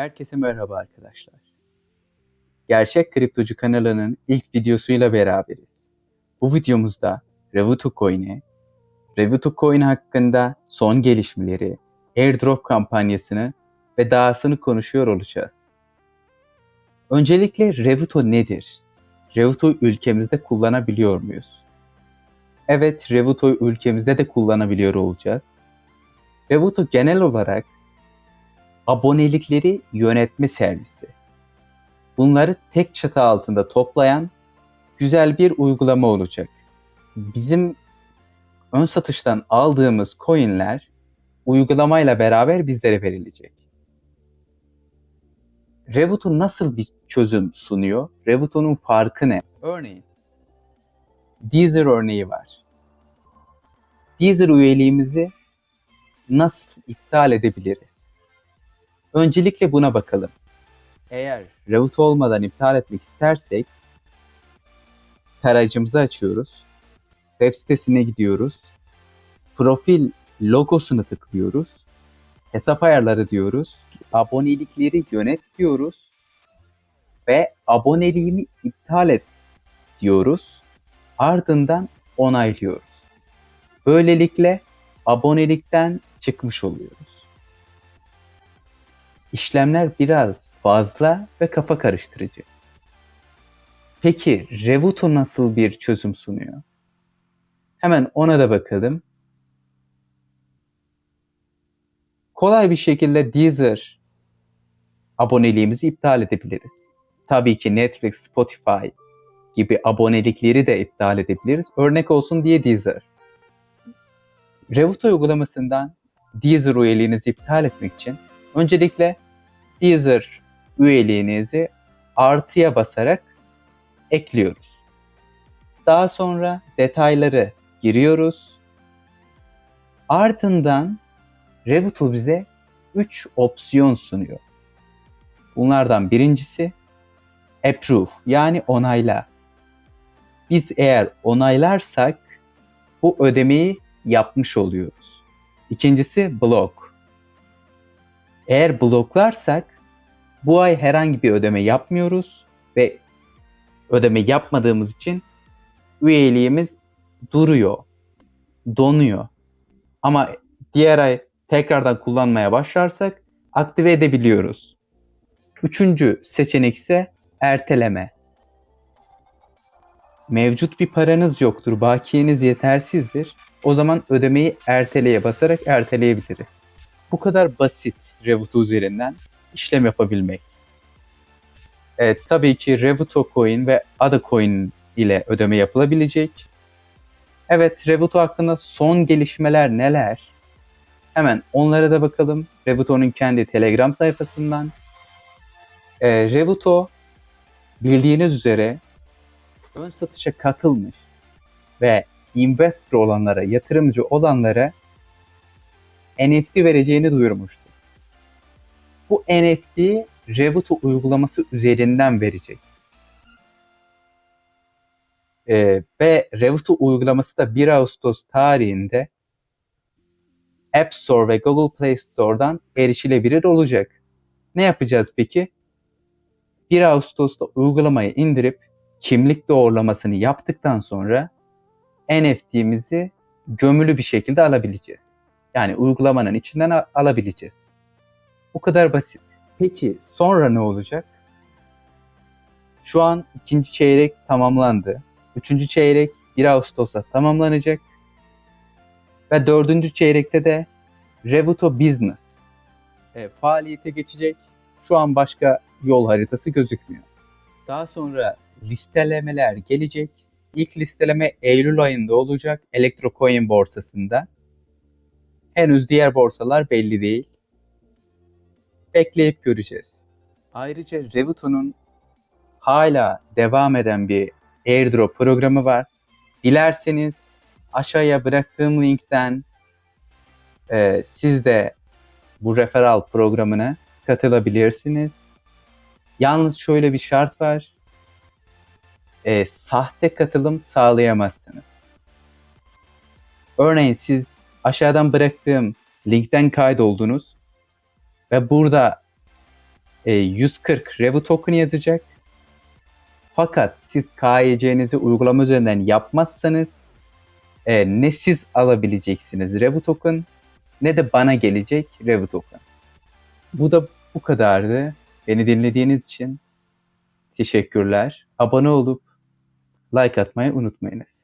Herkese merhaba arkadaşlar. Gerçek Kriptocu kanalının ilk videosuyla beraberiz. Bu videomuzda Revoto Coin'e, Revoto Coin hakkında son gelişmeleri, airdrop kampanyasını ve dahasını konuşuyor olacağız. Öncelikle Revoto nedir? Revoto ülkemizde kullanabiliyor muyuz? Evet, Revoto ülkemizde de kullanabiliyor olacağız. Revoto genel olarak abonelikleri yönetme servisi. Bunları tek çatı altında toplayan güzel bir uygulama olacak. Bizim ön satıştan aldığımız coinler uygulamayla beraber bizlere verilecek. Revoto nasıl bir çözüm sunuyor? Revoto'nun farkı ne? Örneğin Deezer örneği var. Deezer üyeliğimizi nasıl iptal edebiliriz? Öncelikle buna bakalım. Eğer Revit olmadan iptal etmek istersek tarayıcımızı açıyoruz. Web sitesine gidiyoruz. Profil logosunu tıklıyoruz. Hesap ayarları diyoruz. Abonelikleri yönet diyoruz. Ve aboneliğimi iptal et diyoruz. Ardından onaylıyoruz. Böylelikle abonelikten çıkmış oluyoruz. İşlemler biraz fazla ve kafa karıştırıcı. Peki Revuto nasıl bir çözüm sunuyor? Hemen ona da bakalım. Kolay bir şekilde Deezer aboneliğimizi iptal edebiliriz. Tabii ki Netflix, Spotify gibi abonelikleri de iptal edebiliriz. Örnek olsun diye Deezer. Revuto uygulamasından Deezer üyeliğinizi iptal etmek için öncelikle Deezer üyeliğinizi artıya basarak ekliyoruz. Daha sonra detayları giriyoruz. Ardından Revuto bize 3 opsiyon sunuyor. Bunlardan birincisi approve yani onayla. Biz eğer onaylarsak bu ödemeyi yapmış oluyoruz. İkincisi block. Eğer bloklarsak bu ay herhangi bir ödeme yapmıyoruz ve ödeme yapmadığımız için üyeliğimiz duruyor, donuyor. Ama diğer ay tekrardan kullanmaya başlarsak aktive edebiliyoruz. Üçüncü seçenek ise erteleme. Mevcut bir paranız yoktur, bakiyeniz yetersizdir. O zaman ödemeyi erteleye basarak erteleyebiliriz. Bu kadar basit Revoto üzerinden işlem yapabilmek. Evet, tabii ki Revoto Coin ve Ada Coin ile ödeme yapılabilecek. Evet, Revoto hakkında son gelişmeler neler? Hemen onlara da bakalım. Revoto'nun kendi Telegram sayfasından. Ee, Revoto bildiğiniz üzere ön satışa katılmış ve investor olanlara, yatırımcı olanlara NFT vereceğini duyurmuştu. Bu NFT Revoto uygulaması üzerinden verecek. Ee, ve Revoto uygulaması da 1 Ağustos tarihinde App Store ve Google Play Store'dan erişilebilir olacak. Ne yapacağız peki? 1 Ağustos'ta uygulamayı indirip kimlik doğrulamasını yaptıktan sonra NFT'mizi gömülü bir şekilde alabileceğiz. Yani uygulamanın içinden al- alabileceğiz. Bu kadar basit. Peki sonra ne olacak? Şu an ikinci çeyrek tamamlandı. Üçüncü çeyrek 1 Ağustos'ta tamamlanacak. Ve dördüncü çeyrekte de Revoto Business e, faaliyete geçecek. Şu an başka yol haritası gözükmüyor. Daha sonra listelemeler gelecek. İlk listeleme Eylül ayında olacak Elektrocoin borsasında. Henüz diğer borsalar belli değil. Bekleyip göreceğiz. Ayrıca Revoto'nun hala devam eden bir airdrop programı var. Dilerseniz aşağıya bıraktığım linkten e, siz de bu referral programına katılabilirsiniz. Yalnız şöyle bir şart var. E, sahte katılım sağlayamazsınız. Örneğin siz aşağıdan bıraktığım linkten kaydoldunuz ve burada e, 140 Revu token yazacak. Fakat siz KYC'nizi uygulama üzerinden yapmazsanız e, ne siz alabileceksiniz Revu token ne de bana gelecek Revu token. Bu da bu kadardı. Beni dinlediğiniz için teşekkürler. Abone olup like atmayı unutmayınız.